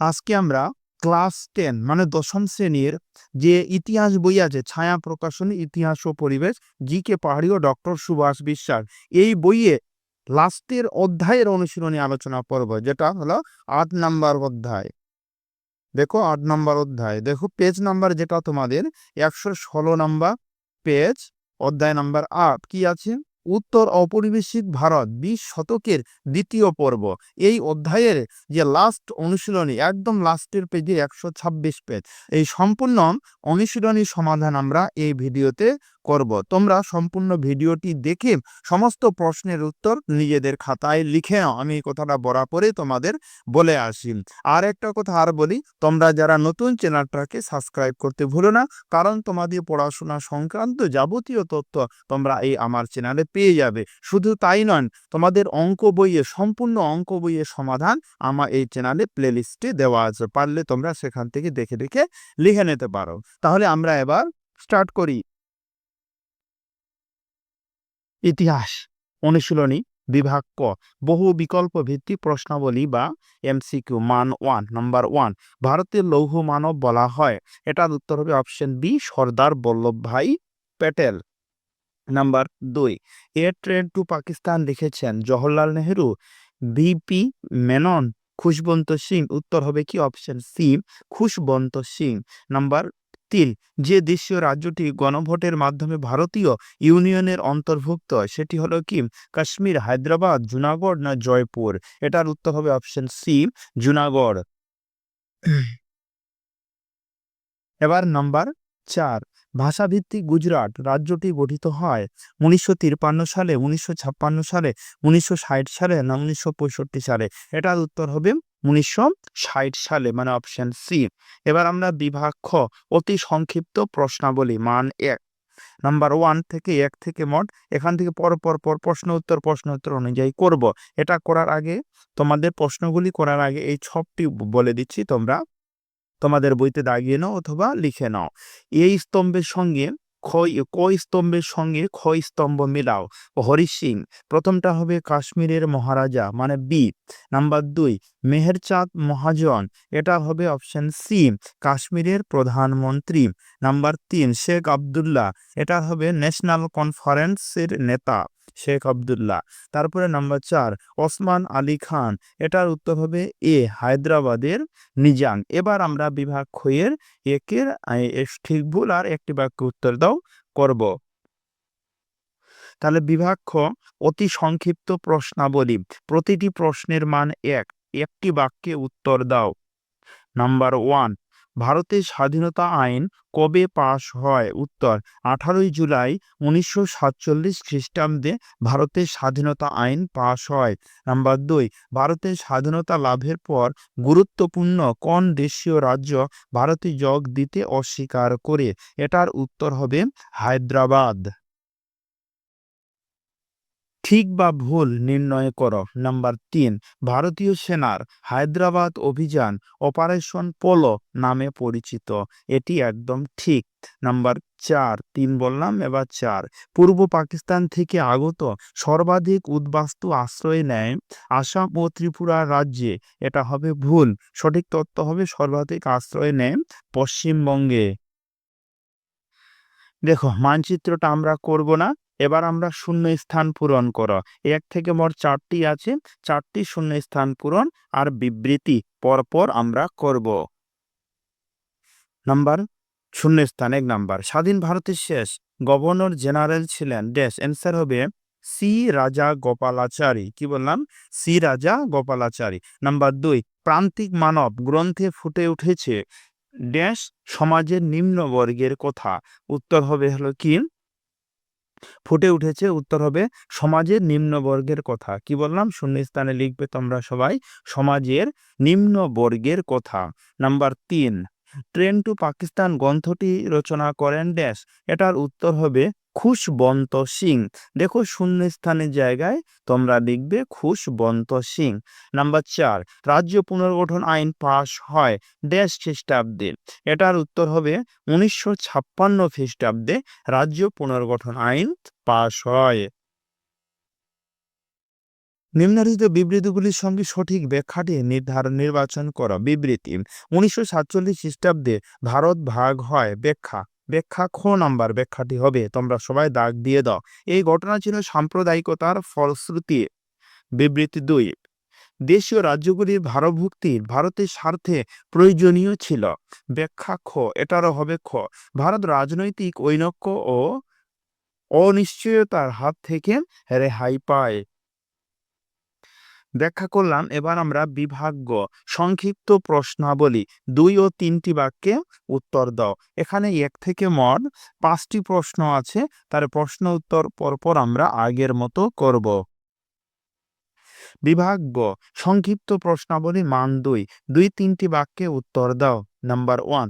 আজকে আমরা class ten মানে দশম শ্রেণির যে ইতিহাস বই আছে, ছায়া প্রকাশনী, ইতিহাস ও পরিবেশ, জি কে পাহাড়ি ও ডক্টর সুভাষ বিশ্বাস, এই বইয়ে লাস্টের অধ্যায়ের অনুশীলনী আলোচনা করব, যেটা হলো আট নাম্বার অধ্যায়। দেখো আট নাম্বার অধ্যায়, দেখো পেজ নাম্বার যেটা তোমাদের একশো ষোলো নাম্বার পেজ, অধ্যায় নাম্বার আট, কি আছে? উত্তর ঔপনিবেশিক ভারত বিশ শতকের দ্বিতীয় পর্ব। এই অধ্যায়ের যে লাস্ট অনুশীলনী, একদম লাস্টের পেজে একশো ছাব্বিশ পেজ এই সম্পূর্ণ অনুশীলনী সমাধান আমরা এই ভিডিওতে করব। তোমরা সম্পূর্ণ ভিডিওটি দেখে সমস্ত প্রশ্নের উত্তর নিজেদের খাতায় লিখে আমি এই কথাটা বরাবরই তোমাদের বলে আসি। আর একটা কথা আর বলি, তোমরা যারা নতুন চ্যানেলটাকে সাবস্ক্রাইব করতে ভুলো না, কারণ তোমাদের পড়াশোনা সংক্রান্ত যাবতীয় তথ্য তোমরা এই আমার চ্যানেলে পেয়ে যাবে। শুধু তাই নয়, তোমাদের অঙ্ক বইয়ে, সম্পূর্ণ অঙ্ক বইয়ের সমাধান আমার এই চ্যানেলে প্লেলিস্টে দেওয়া আছে। পারলে তোমরা সেখান থেকে দেখে দেখে লিখে নিতে পারো। তাহলে আমরা এবার স্টার্ট করি। ইতিহাস, অনুশীলনী বিভাগ ক। বহু বিকল্প ভিত্তিক প্রশ্নাবলী বা এমসিকিউ, মান ওয়ান, নাম্বার ওয়ান, ভারতের লৌহ মানব বলা হয়। এটার উত্তর হবে option B, Sardar Vallabhbhai Patel. Number দুই, এ ট্রেন টু পাকিস্তান লিখেছেন জওহরলাল নেহেরু। ভিপি মেনন, খুশবন্ত সিং, উত্তর হবে কি option C, Khushwant Singh. Number তিন যে দেশীয় রাজ্যটি গণভোটের মাধ্যমে ভারতীয় ইউনিয়নের অন্তর্ভুক্ত, সেটি হলো কি? কাশ্মীর, হায়দ্রাবাদ, জুনাগড় না জয়পুর? এটার উত্তর হবে অপশন সি জুনাগড়। এবার নাম্বার চার, ভাষাভিত্তিক গুজরাট রাজ্যটি গঠিত হয় উনিশশো সালে, উনিশশো ছাপ্পান্ন সালে, উনিশশো ষাট সালে না উনিশশো পঁয়ষট্টি সালে? এটার উত্তর হবে উনিশশো ষাট সালে মানে অপশন সি এবার আমরা বিভাগ খ, অতি সংক্ষিপ্ত প্রশ্নাবলী, মান এক। নাম্বার ওয়ান থেকে এক থেকে মোট, এখান থেকে পর পর পর প্রশ্ন উত্তর প্রশ্ন উত্তর অনুযায়ী করব। এটা করার আগে তোমাদের প্রশ্নগুলি করার আগে এই ছকটি বলে দিচ্ছি, তোমরা তোমাদের বইতে দাগিয়ে নাও অথবা লিখে নাও। এই স্তম্ভের সঙ্গে ক্ষয় ক স্তম্ভের সঙ্গে ক্ষয় স্তম্ভ মিলাও। হরি সিং, প্রথমটা হবে কাশ্মীরের মহারাজা মানে বি নাম্বার দুই, মেহেরচাঁদ মহাজন, এটা হবে অপশন সি কাশ্মীরের প্রধানমন্ত্রী। নাম্বার তিন, শেখ আবদুল্লাহ, এটা হবে ন্যাশনাল কনফারেন্সের নেতা। শেখ আবদুল্লাহ। তারপরে নাম্বার চার, ওসমান আলী খান। এটার উত্তর হবে এ, হায়দ্রাবাদের নিজাম এবার আমরা বিভাগ ক্ষয়ের একের ঠিক ভুল আর একটি বাক্য উত্তর দাও, করব। তাহলে বিভাগ খ, অতি সংক্ষিপ্ত প্রশ্নাবলী। প্রতিটি প্রশ্নের মান এক। একটি বাক্যে উত্তর দাও। নাম্বার ওয়ান ভারতের স্বাধীনতা আইন কবে পাশ হয়? উত্তর, আঠারোই জুলাই উনিশশো সাতচল্লিশ খ্রিস্টাব্দে ভারতের স্বাধীনতা আইন পাশ হয়। নাম্বার দুই, ভারতের স্বাধীনতা লাভের পর গুরুত্বপূর্ণ কোন দেশীয় রাজ্য ভারতে যোগ দিতে অস্বীকার করে? এটার উত্তর হবে হায়দ্রাবাদ। ঠিক বা ভুল নির্ণয় করো। নাম্বার তিন, ভারতীয় সেনার হায়দ্রাবাদ অভিযান অপারেশন পোলো নামে পরিচিত। এটি একদম ঠিক। নাম্বার চার, তিন বললাম, এবার চার। পূর্ব পাকিস্তান থেকে আগত সর্বাধিক উদ্বাস্তু আশ্রয় নেয় আসাম ও ত্রিপুরা রাজ্যে। এটা হবে ভুল। সঠিক তথ্য হবে সর্বাধিক আশ্রয় নেয় পশ্চিমবঙ্গে। দেখো, মানচিত্রটা আমরা করব না। এবার আমরা শূন্য স্থান পূরণ করো। এক থেকে মোট চারটি আছে, চারটি শূন্য স্থান পূরণ আর বিবৃতি পরপর আমরা করব। নাম্বার শূন্য স্থান এক নাম্বার। স্বাধীন ভারতের শেষ গভর্নর জেনারেল ছিলেন ড্যাশ। অ্যান্সার হবে সি রাজা গোপালাচারী। কি বললাম? সি রাজা গোপালাচারী। নাম্বার দুই, প্রান্তিক মানব গ্রন্থে ফুটে উঠেছে ড্যাশ সমাজের নিম্ন বর্গের কথা। উত্তর হবে হলো কি? ফুটে উঠেছে। উত্তর হবে সমাজের নিম্নবর্গের কথা। কি বললাম? শূন্যস্থানে লিখবে তোমরা সবাই সমাজের নিম্নবর্গের কথা। নাম্বার তিন, ট্রেন টু পাকিস্তান গ্রন্থটি রচনা করেন ড্যাশ। এটার উত্তর হবে খুশবন্ত সিং। দেখো শূন্যস্থানের জায়গায় তোমরা লিখবে খুশবন্ত সিং। নাম্বার চার, রাজ্য পুনর্গঠন আইন পাশ হয় ড্যাশ খ্রিস্টাব্দে। এটার উত্তর হবে উনিশশো ছাপ্পান্ন খ্রিস্টাব্দে রাজ্য পুনর্গঠন আইন পাশ হয়। নিম্নলিখিত বিবৃতিগুলির সঙ্গে সঠিক ব্যাখ্যাটি নির্ধারণ নির্বাচন করো। বিবৃতি, উনিশশো সাতচল্লিশ খ্রিস্টাব্দে ভারত ভাগ হয় ব্যাখ্যা। ব্যাখ্যা খ নাম্বার ব্যাখ্যাটি হবে, তোমরা সবাই দাগ দিয়ে দাও। এই ঘটনা ছিল সাম্প্রদায়িকতার ফলশ্রুতি। বিবৃতি দুই, দেশীয় রাজ্যগুলির ভারভুক্তি ভারতের স্বার্থে প্রয়োজনীয় ছিল। ব্যাখ্যা খ, এটারও হবে খ, ভারত রাজনৈতিক ঐনক্য ও অনিশ্চয়তার হাত থেকে রেহাই পায়। ব্যাখ্যা করলাম। এবার আমরা বিভাগ্য, সংক্ষিপ্ত প্রশ্নাবলী দুই ও তিনটি বাক্যে উত্তর দাও। এখানে এক থেকে মোট পাঁচটি প্রশ্ন আছে, তার প্রশ্ন উত্তর পরপর আমরা আগের মতো করব। বিভাগ্য, সংক্ষিপ্ত প্রশ্নাবলী মান দুই। দুই, তিনটি বাক্যে উত্তর দাও। নাম্বার ওয়ান,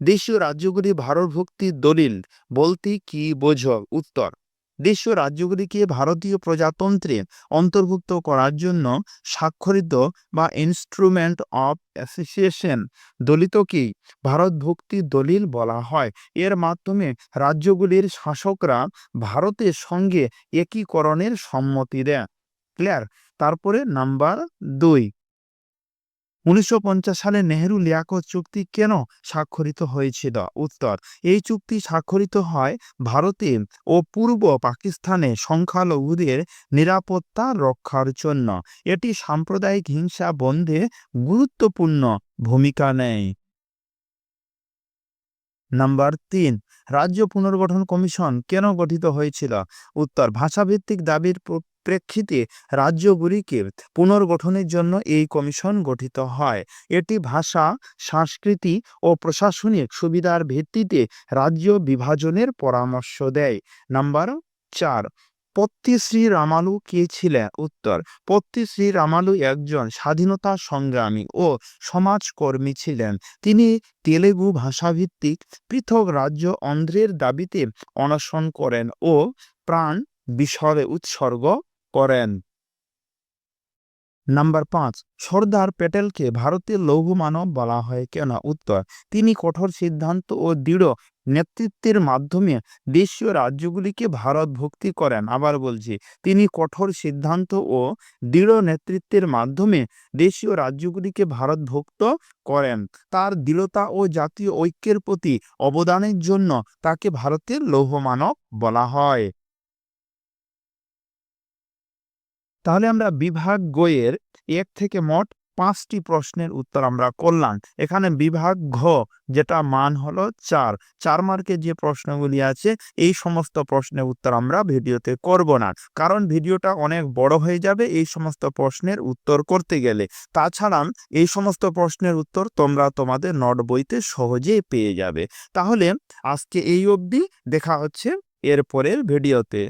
দেশীয় রাজ্যগুলি ভারতভুক্তির দলিল বলতে কি বোঝো? উত্তর দেশীয় রাজ্যগুলিকে ভারতীয় প্রজাতন্ত্রে অন্তর্ভুক্ত করার জন্য স্বাক্ষরিত বা ইনস্ট্রুমেন্ট অফ অ্যাসোসিয়েশন দলিতকে ভারতভুক্তির দলিল বলা হয়। এর মাধ্যমে রাজ্যগুলির শাসকরা ভারতের সঙ্গে একীকরণের সম্মতি দেয়। ক্লিয়ার? তারপরে নাম্বার দুই। উনিশশো পঞ্চাশ সালে নেহরু লিয়াকত চুক্তি কেন স্বাক্ষরিত হয়েছিল? উত্তর, এই চুক্তি স্বাক্ষরিত হয় ভারতে ও পূর্ব পাকিস্তানে সংখ্যালঘুদের নিরাপত্তা রক্ষার জন্য। এটি সাম্প্রদায়িক হিংসা বন্ধে গুরুত্বপূর্ণ ভূমিকা নেয়। নাম্বার তিন, রাজ্য পুনর্গঠন কমিশন কেন গঠিত হয়েছিল? উত্তর, ভাষাভিত্তিক দাবির প্রেক্ষিতে রাজ্যগুলিকে পুনর্গঠনের জন্য এই কমিশন গঠিত হয়। এটি ভাষা, সংস্কৃতি ও প্রশাসনিক সুবিধার ভিত্তিতে রাজ্য বিভাজনের পরামর্শ দেয়। নাম্বার চার, পত্তি শ্রী রামালু কে ছিলেন? উত্তর, পত্তি শ্রী রামালু একজন স্বাধীনতা সংগ্রামী ও সমাজকর্মী ছিলেন। তিনি তেলেগু ভাষাভিত্তিক পৃথক রাজ্য অন্ধ্রের দাবিতে অনশন করেন ও প্রাণ বিসরে উৎসর্গ করেন। নাম্বার পাঁচ, সর্দার প্যাটেলকে ভারতের লৌহ মানব বলা হয়। কেন উত্তর, তিনি কঠোর সিদ্ধান্ত ও দৃঢ় নেতৃত্বের মাধ্যমে দেশীয় রাজ্যগুলিকে ভারত ভক্তি করেন। আবার বলছি, তিনি কঠোর সিদ্ধান্ত ও দৃঢ় নেতৃত্বের মাধ্যমে দেশীয় রাজ্যগুলিকে ভারত ভক্ত করেন। তার দৃঢ়তা ও জাতীয় ঐক্যের প্রতি অবদানের জন্য তাকে ভারতের লৌহ মানব বলা হয়। তাহলে আমরা বিভাগ গয়ের এক থেকে মোট পাঁচটি প্রশ্নের উত্তর আমরা করলাম। এখানে বিভাগ ঘ, যেটা মান হলো চার। চার মার্কের যে প্রশ্নগুলি আছে, এই সমস্ত প্রশ্নের উত্তর আমরা ভিডিওতে করব না। কারণ ভিডিওটা অনেক বড় হয়ে যাবে এই সমস্ত প্রশ্নের উত্তর করতে গেলে। তাছাড়া এই সমস্ত প্রশ্নের উত্তর তোমরা তোমাদের নোট বইতে সহজেই পেয়ে যাবে। তাহলে আজকে এই অবধি, দেখা হচ্ছে এরপরের ভিডিওতে।